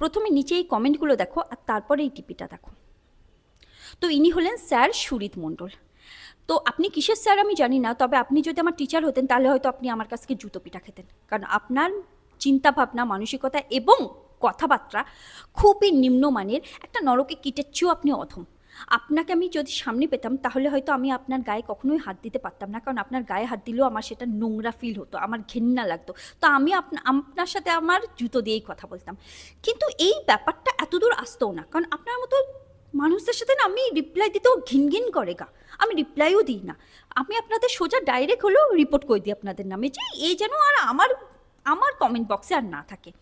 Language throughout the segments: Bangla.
প্রথমে নিচে এই কমেন্টগুলো দেখো আর তারপরে এই টিপিটা দেখো। তো ইনি হলেন স্যার সুরিত মণ্ডল। তো আপনি কিসের স্যার আমি জানি না, তবে আপনি যদি আমার টিচার হতেন তাহলে হয়তো আপনি আমার কাছ থেকে জুতো পিঠা খেতেন। কারণ আপনার চিন্তাভাবনা, মানসিকতা এবং কথাবার্তা খুবই নিম্নমানের, একটা নরকে কিটেচ্ছেও আপনি অধম। আপনাকে আমি যদি সামনে পেতাম, তাহলে হয়তো আমি আপনার গায়ে কখনোই হাত দিতে পারতাম না। কারণ আপনার গায়ে হাত দিলেও আমার সেটা নোংরা ফিল হতো, আমার ঘেন্না লাগতো। তো আমি আপনার সাথে আমার জুতো দিয়েই কথা বলতাম। কিন্তু এই ব্যাপারটা এতদূর আসতো না। কারণ আপনার মতো মানুষদের সাথে না আমি রিপ্লাই দিতেও ঘিন ঘিন করে গা। আমি রিপ্লাইও দিই না। আমি আপনাদের সোজা ডাইরেক্ট হলেও রিপোর্ট করে দিই আপনাদের নামে যে এই যেন আর আমার আমার কমেন্ট বক্সে আর না থাকে।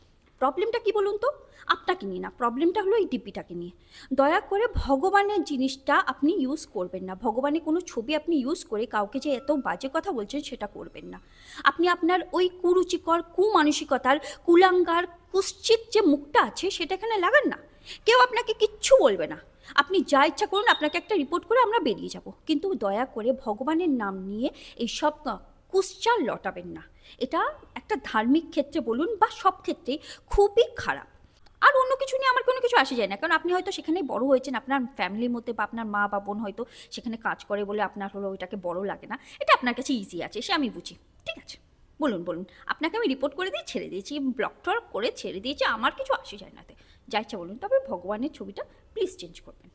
প্রবলেমটা কি বলুন তো? আপনাকে নিয়ে না প্রবলেমটা হলো এই ডিপিটাকে নিয়ে। দয়া করে ভগবানের জিনিসটা আপনি ইউজ করবেন না। ভগবানের কোনো ছবি আপনি ইউজ করে কাউকে যে এত বাজে কথা বলছেন সেটা করবেন না। আপনি আপনার ওই কুরুচিকর, কুমানসিকতার, কুলাঙ্গার, কুশ্চিত যে মুখটা আছে সেটা এখানে লাগান না। কেউ আপনাকে কিচ্ছু বলবে না। আপনি যা ইচ্ছা করুন, আপনাকে একটা রিপোর্ট করে আমরা বেরিয়ে যাব। কিন্তু দয়া করে ভগবানের নাম নিয়ে এইসব কুশ্চার লটাবেন না। এটা একটা ধার্মিক ক্ষেত্রে বলুন বা সব ক্ষেত্রেই খুবই খারাপ। আর অন্য কিছু নিয়ে আমার কোনো কিছু আসে যায় না। কারণ আপনি হয়তো সেখানে বড় হয়েছেন, আপনার ফ্যামিলির মধ্যে বা আপনার মা বা বোন হয়তো সেখানে কাজ করে বলে আপনার হলো ওইটাকে বড় লাগে না। এটা আপনার কাছে ইজি আছে, সে আমি বুঝি। ঠিক আছে? বলুন বলুন। আপনাকে আমি রিপোর্ট করে দিয়ে ছেড়ে দিয়েছি ব্লক টক করে ছেড়ে দিয়েছি, আমার কিছু আসে যায় না। যা বলুন। তবে ভগবানের ছবিটা প্লিজ চেঞ্জ করবেন।